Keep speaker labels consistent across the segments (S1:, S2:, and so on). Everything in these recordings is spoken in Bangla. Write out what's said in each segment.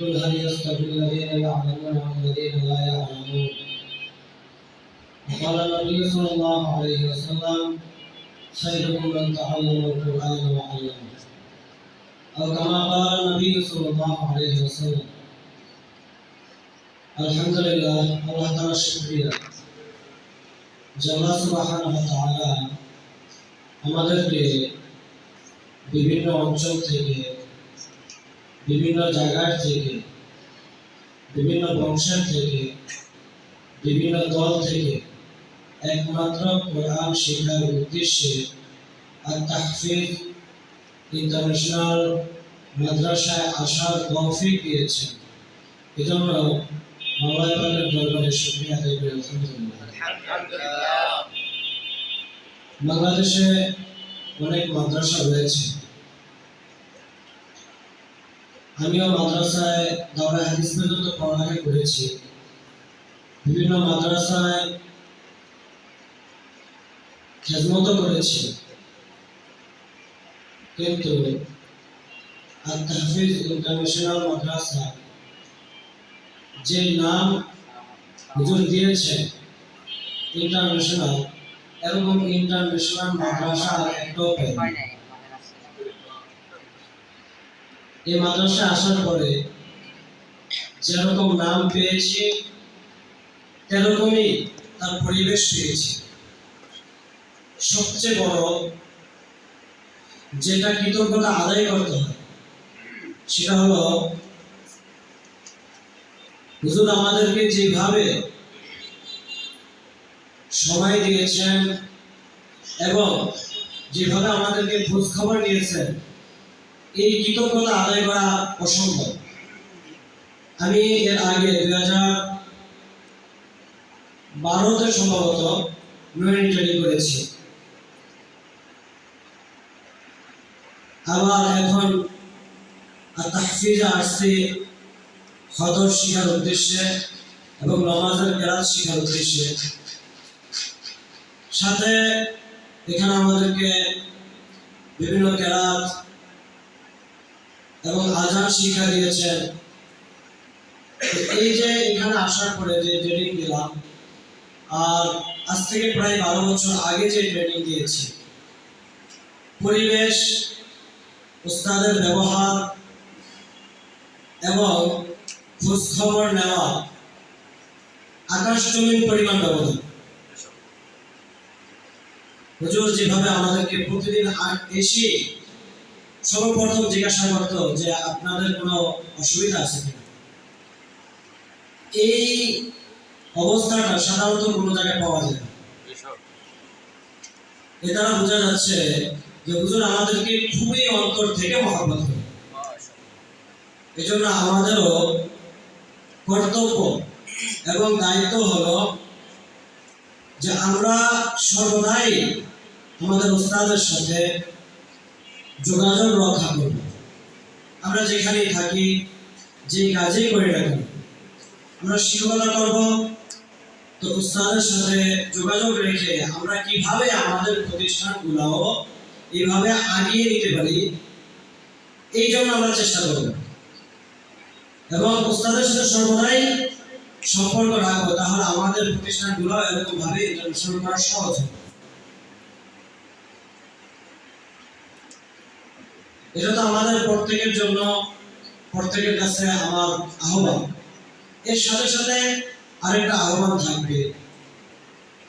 S1: قل هل يستوي الذين يعلمون والذين لا يعلمون وقال النبي صلى الله عليه وسلم خيركم من تعلم القرآن وعلمه أو كما قال النبي صلى الله عليه وسلم الحمد لله আল্লাহ তাআলা শুকরিয়া যে আল্লাহ সুবহানাহু ওয়া তাআলা আমাদেরকে বিভিন্ন অঞ্চল থেকে বিভিন্ন জায়গার থেকে বিভিন্ন বংশের থেকে বিভিন্ন দল থেকে একমাত্র কোরআন শেখার উদ্দেশ্যে আর তাহফিজ ইন্টারন্যাশনাল মাদ্রাসায় আসার তৌফিক দিয়েছেন। এজন্য পাকের দরবারে শুকরিয়া করি আলহামদুলিল্লাহ। বাংলাদেশে অনেক মাদ্রাসা রয়েছে। আমিও মাদ্রাসায় দাওরা হাদিস পর্যন্ত পড়ালেখা করেছি। বিভিন্ন মাদ্রাসায় খেদমত করেছি। কিন্তু আর ইন্টারন্যাশনাল মাদ্রাসা যে নাম হুজুর দিয়েছে ইন্টারন্যাশনাল এরকম ইন্টারন্যাশনাল মাদ্রাসা একটাও পাইনি এই মাদ্রাসা আসার পরে যেরকম নাম পেয়েছি, তেরকমই তার পরিবেশ পেয়েছি। সবচেয়ে বড় যেটা কৃতজ্ঞতা আদায় করতে হয়, সেটা হলো, হুজুর আমাদেরকে যেভাবে সময় দিয়েছেন এবং যেভাবে আমাদেরকে খোঁজ খবর নিয়েছেন এই কৃতজ্ঞতা আদায় করা অসম্ভব। আমি এর আগে দুই হাজার বারোতে সম্ভবত মেরিন ট্রেনিং করেছি। আবার এখন আসছি হদর শিখার উদ্দেশ্যে এবং নমাজের কেরাত শিখার উদ্দেশ্যে। সাথে এখানে আমাদেরকে বিভিন্ন কেরাত এবং আজান শিক্ষা দিয়েছেন। এই যে এখানে আসার পরে যে ট্রেনিং দিলাম আর আজ থেকে প্রায় বারো বছর আগে যে ট্রেনিং দিয়েছি, পরিবেশ উস্তাদের ব্যবহার এবং খোঁজ খবর নেওয়া আকাশ জমিন পরিমাণ ব্যবধান। হুজুর, যেভাবে আমাদেরকে প্রতিদিন এসে সর্বপ্রথম জিজ্ঞাসা করতো যে আপনাদের কোনো অসুবিধা আছে কিনা? এই অবস্থাটা সাধারণত কোনো জায়গায় পাওয়া যায় না। এ দ্বারা বোঝা যাচ্ছে যে হুজুর আমাদেরকে খুবই অন্তর থেকে মহাব্বত করে। এজন্য আমাদেরও কর্তব্য এবং দায়িত্ব হলো যে আমরা সর্বদাই আমাদের উস্তাদের সাথে যোগাযোগ রক্ষা করব। আমরা যেখানেই থাকি, যে কাজেই করি না আমরা শিক্ষকতা করব। তো উস্তাদের সাথে যোগাযোগ রেখে আমরা কীভাবে আমাদের প্রতিষ্ঠানগুলো এইভাবে আগিয়ে নিতে পারি, এই জন্য আমরা চেষ্টা করব। এবং উস্তাদের সাথে সর্বদাই সম্পর্ক রাখব, তাহলে আমাদের প্রতিষ্ঠানগুলো এরকম ভাবে ইন্টারন্যাশনাল করা সহজ হবে। এটা তো আমাদের প্রত্যেকের জন্য, প্রত্যেকের কাছে আমার আহ্বান। এর সাথে সাথে আরেকটা আহ্বান থাকবে,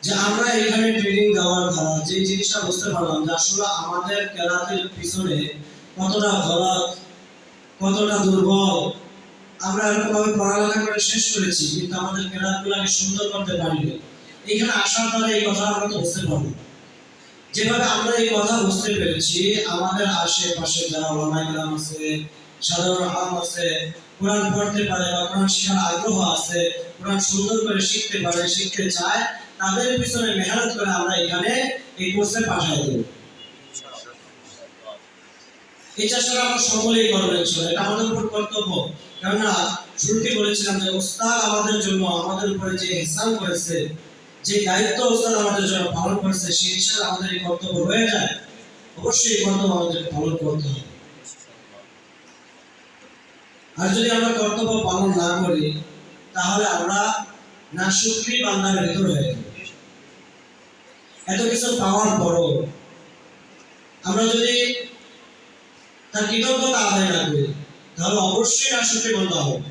S1: যে আমরা এখানে ট্রেনিং দেওয়ার দ্বারা যে জিনিসটা বুঝতে পারলাম যে আসলে আমাদের কেরাতের পিছনে কতটা গলত কতটা দুর্বল, আমরা এরকম ভাবে পড়ালেখা করে শেষ করেছি, কিন্তু আমাদের কেরাতগুলোকে সুন্দর করতে পারিনি। এখানে আসার দ্বারা এই কথা আমরা তো বুঝতে পারব। যেভাবে আমরা এই কথা বুঝতে পেরেছি, আমাদের আশেপাশে যারা আছে, সাধারণ আম আছে, কোরআন পড়তে পারে বা কোরআন শেখার আগ্রহ আছে, কোরআন সুন্দর করে শিখতে পারে, শিখতে চায়, তাদের পিছনে মেহনত করে আমরা এখানে এই কোর্সে পাঠাই দেব। আমরা সকলেই করবেন এটা আমাদের উপর কর্তব্য। কেননা, শুরুতে বলেছিলাম যে, ওস্তাদ আমাদের জন্য আমাদের উপরে যে হিসাব করেছে যে দায়িত্ব ওস্তাদ আমাদের জন্য পালন করেছে, সেই হিসাবে আমাদের এই কর্তব্য রয়ে যায়। অবশ্যই এই কর্তব্য আমাদেরকে পালন করতে হবে। আর যদি আমরা কর্তব্য পালন না করি, তাহলে আমরা না সুক্রি বান্দার ভিতর হয়ে এত কিছু পাওয়ার পরও আমরা যদি তার কৃতজ্ঞতা আদায় না করি, তাহলে অবশ্যই না সুক্রি বান্দা হব।